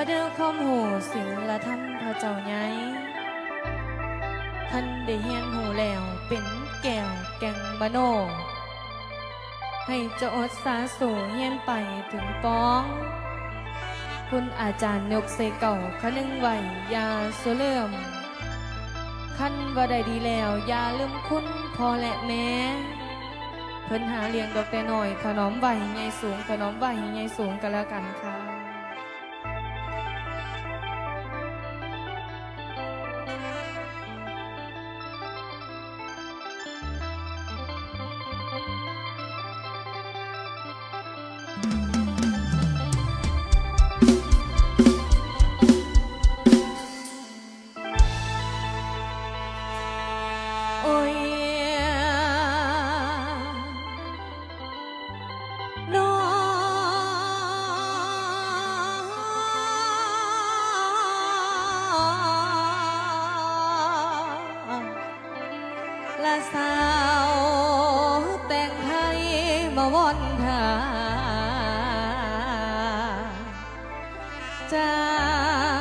อยไดิรัความโหสิลธรรมพระเจ้าไงท่านได้แห้งหูแล้วเป็นแก้วแกงบะโน ให้จะอดสาสูเฮียนไปถึงป้อง คุณอาจารย์ยกเซเก่าคนึงไหวยาสเลื่อมขั้นว่าได้ดีแล้วยาลืมคุณพอและแม่เพิ่นหาเลี้ยงดอกแต่หน่อยขนมไหวไงสูงขนมไหวไงสูงกันแล้วกันค่ะ ละสาวแต่งไทยมาวอนทาจา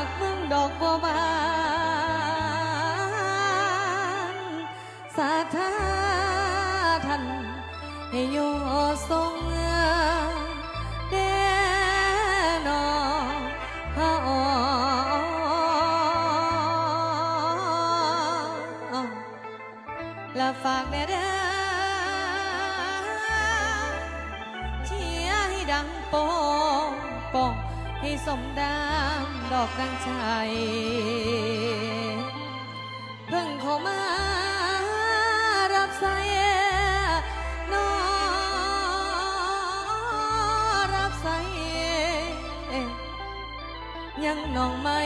กเมืองดอกบัวบานสาธาทันให้โยทรง ฝากแด่เด้อเชียให้ดังโป่งป่งให้สมดามดอกดัชัยเพิ่งเข้ามารับใส่นอรับใส่ยังน้องมา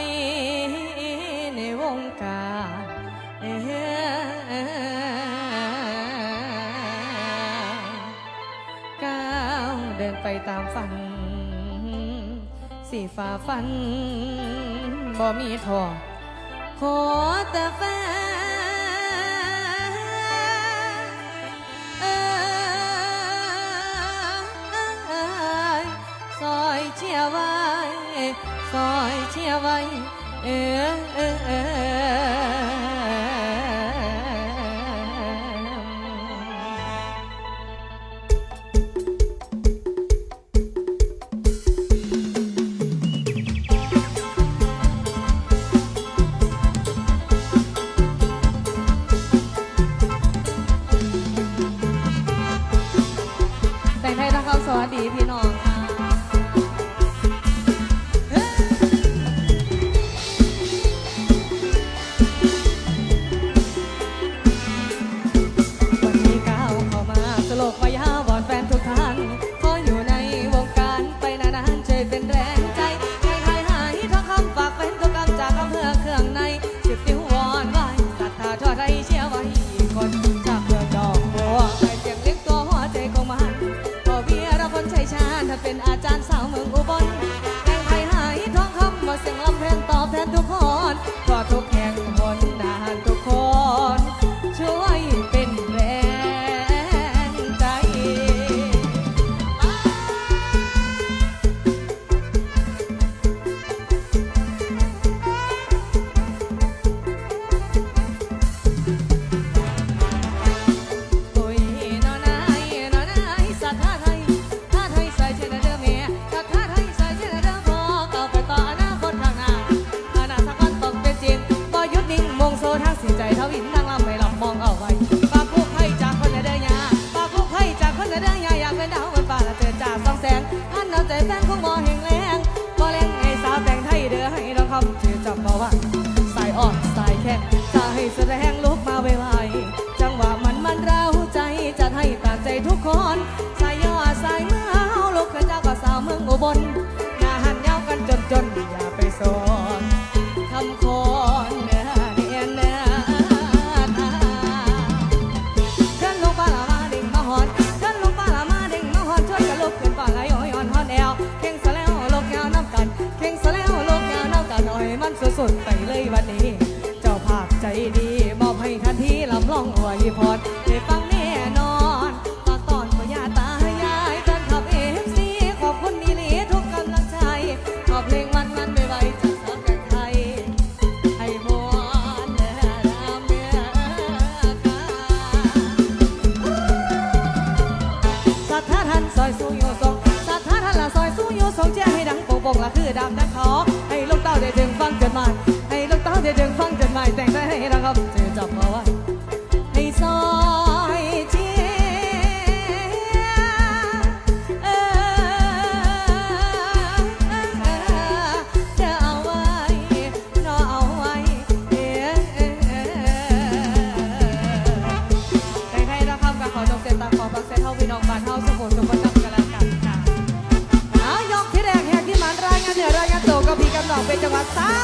ไปตามฝัน สีฝ่าฟันบ่มีทองขอแต่ฟ้าซอยเชียไว้ซอยเชียไว้ เออเออ ของหัวรีพอร์ห้ฟำ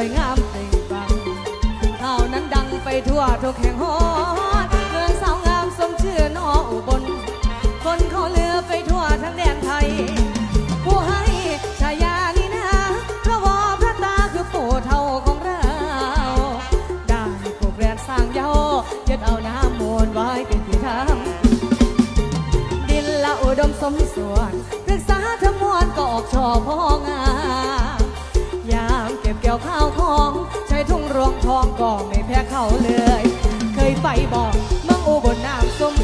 วยงามเปล่งบังข่าวนั้นดังไปทั่วทุกแห่งหนเมืองสาวงามสมชื่อนออุบล คนเขาเลือไปทั่วทั้งแดนไทย ผู้ให้ฉายานี้นะพระวอพระตาคือปู่เท่าของเราได้ปลูกแรนสร้างเยายึดเอาน้ำมูลไว้เป็นที่ทำดินละอุดมสมส่วนปรึกษาทั้งมวลก็ออกช่อพองา เขาเลย เคยไปบอกเมืองอุบลน้ำส้ม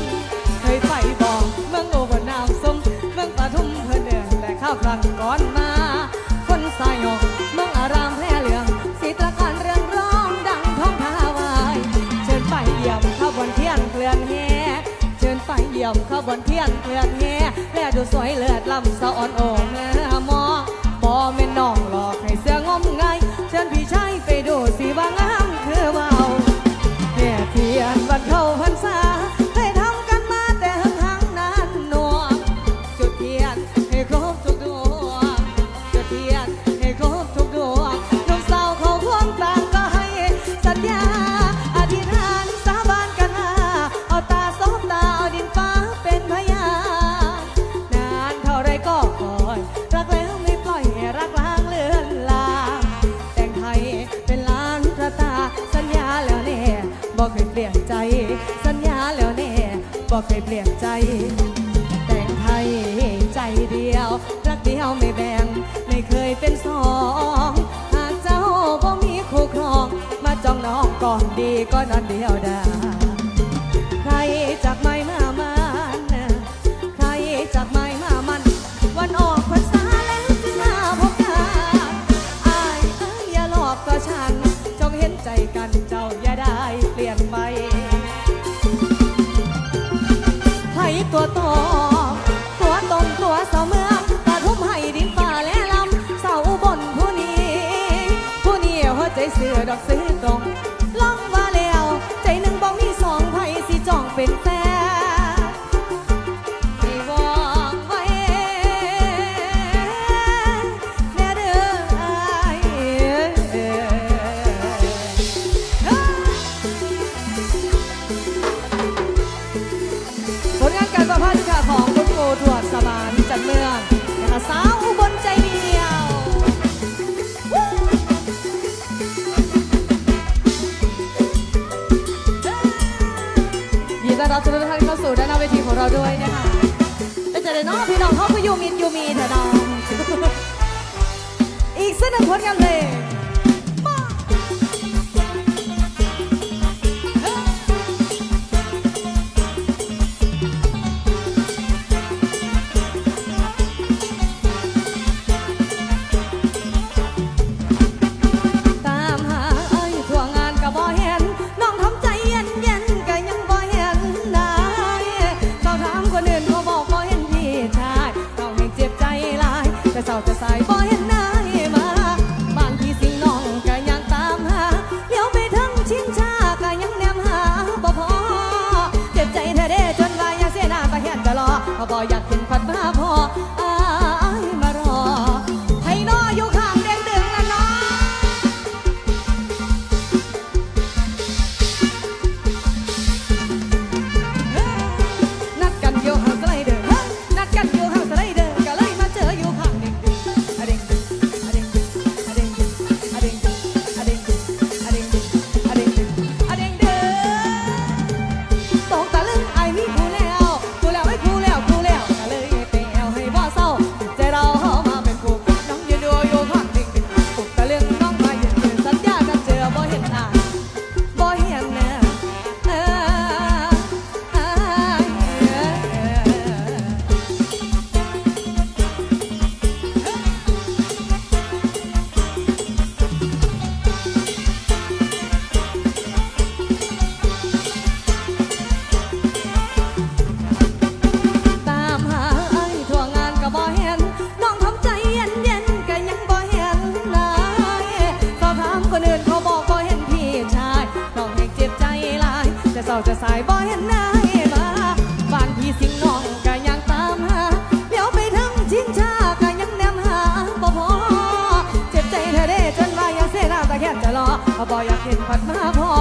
เคยไปบอกเมืองอุบลน้ำส้มเมืองปทุมเพื่อนเดินแต่ข้าวครั้งก่อนมา คนสายหยอกเมืองอารามแพร่เหลืองสีตะการเรื่องร้องดังท้องทาวายเชิญไปเยี่ยมข้าวบนเทียนเคลื่อนแห่เชิญไปเยี่ยมข้าวบนเทียนเคลื่อนแห่แลดูสวยเลือดลำสะอ่อนโอมเนื้ บอกเคยเปลี่ยนใจ แต่งไทยใจเดียว รักเดียวไม่แบ่ง ไม่เคยเป็นสอง หากเจ้าบ่มีคู่ครอง มาจองน้องก่อนดีก็นอนเดียวดาย ยินดีต้อนรับทุกท่านเข้าสู่ด้านหน้าเวทีของเราด้วยนะคะไปเจะได้น้องพี่น้องเขาก็ยูมินยูมีเถอะน้องอีกสักหนึ่งผลงานเลย บ่อยากเห็นพัดมาพอ บ่อยากเห็นผัดมาพอ